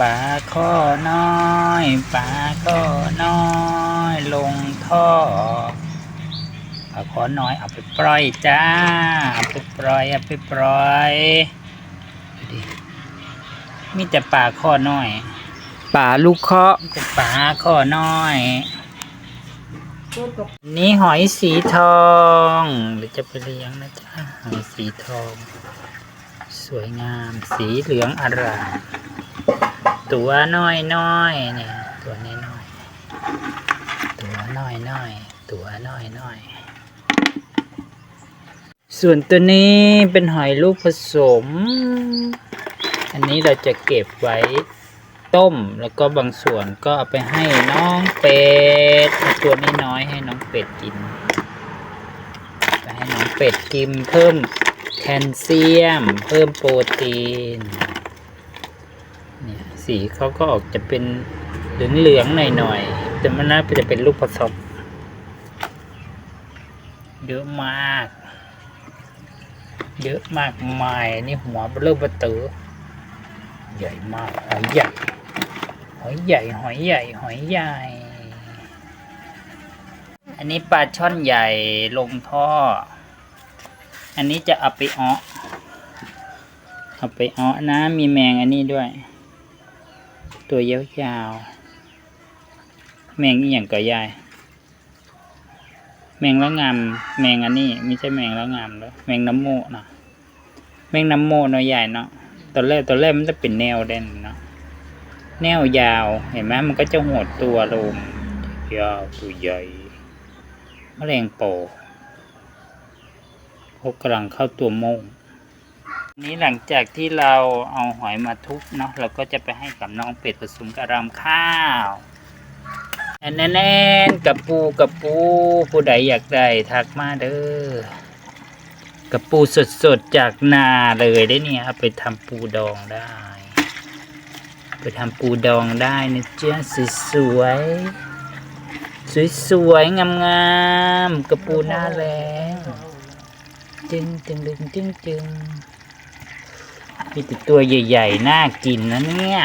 ปลาข้อน้อยปลาข้อน้อย ลงท่อปลาข้อน้อยเอาไปปล่อยจ้าเอาไปปล่อยเอาไปปล่อยดูดิมีแต่ปลาข้อน้อยป่าลูกเคาะมีแต่ปลาข้อน้อย นี่หอยสีทองเดี๋ยวจะไปเลี้ยงนะจ๊ะหอยสีทอง สวยงามสีเหลืองอร่าม ตัวน้อยน้อยเนี่ยตัวน้อยน้อยตัวน้อยน้อยตัวน้อยน้อยส่วนตัวนี้เป็นหอยลูกผสม อันนี้เราจะเก็บไว้ต้มแล้วก็บางส่วนก็เอาไปให้น้องเป็ดตัวนี้น้อยให้น้องเป็ดกินไปให้น้องเป็ดกินเพิ่มแคลเซียม เพิ่มโปรตีน เนี่ยสีเขาก็ออกจะเป็นเหลืองๆหน่อยๆแต่มันน่าจะเป็นลูกผสมเยอะมาก เยอะมากมายนี่หัวเบลอเบอเตอใหญ่มากหอยใหญ่หอยใหญ่หอยใหญ่หอยใหญ่ อันนี้ปลาช่อนใหญ่ลงท่อ อันนี้จะเอาไปอ้อเอาไปอ้อนะมีแมงอันนี้ด้วย ตัวยาวๆแมงอีหยังก็ยาย แมงละงาม แมงอันนี้ไม่ใช่แมงละงามแล้วแมงน้ำโมนะแมงน้ำโมเนาะใหญ่เนาะตอนแรกตอนแรกมันจะเป็นแนวเด่นเนาะแนวยาวเห็นไหมมันก็จะหดตัวลงยาวตัวใหญ่มแมลงโปเขากำลังเข้าตัวโมง นี้หลังจากที่เราเอาหอยมาทุบเนาะเราก็จะไปให้กับน้องเป็ดผสมกับรำข้าวแน่นๆกับปูกับปูผู้ใดอยากได้ทักมาเด้อกับปูสดๆจากนาเลยได้เนี่ยเอาไปทำปูดองได้ ไปทำปูดองได้นะจ๊ะสวยๆสวยๆงามๆกระปูหน้าแรงจึงจึงจึงจึงจึง มีแต่ตัวใหญ่ๆ น่ากินนะเนี่ย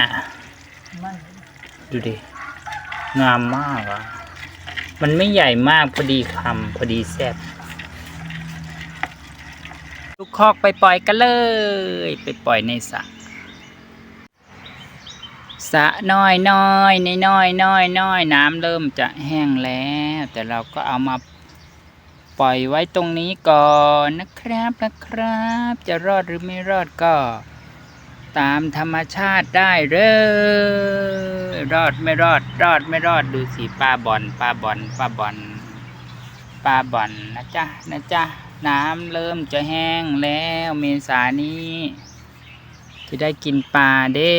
ดูดิ งามมากอะ มันไม่ใหญ่มากพอดีคำพอดีแซ่บลูกคอกไปปล่อยกันเลย ไปปล่อยในสระสระน้อยน้อยในน้อยน้อยน้อยน้ำเริ่มจะแห้งแล้ว แต่เราก็เอามาปล่อยไว้ตรงนี้ก่อนนะครับนะครับ จะรอดหรือไม่รอดก็ ตามธรรมชาติได้เลยรอดไม่รอด รอดไม่รอดดูสิปลาบอลปลาบอลปลาบอลปลาบอลนะจ๊ะนะจ๊ะน้ำเริ่มจะแห้งแล้วเมษานี้ จะได้กินปลาเด้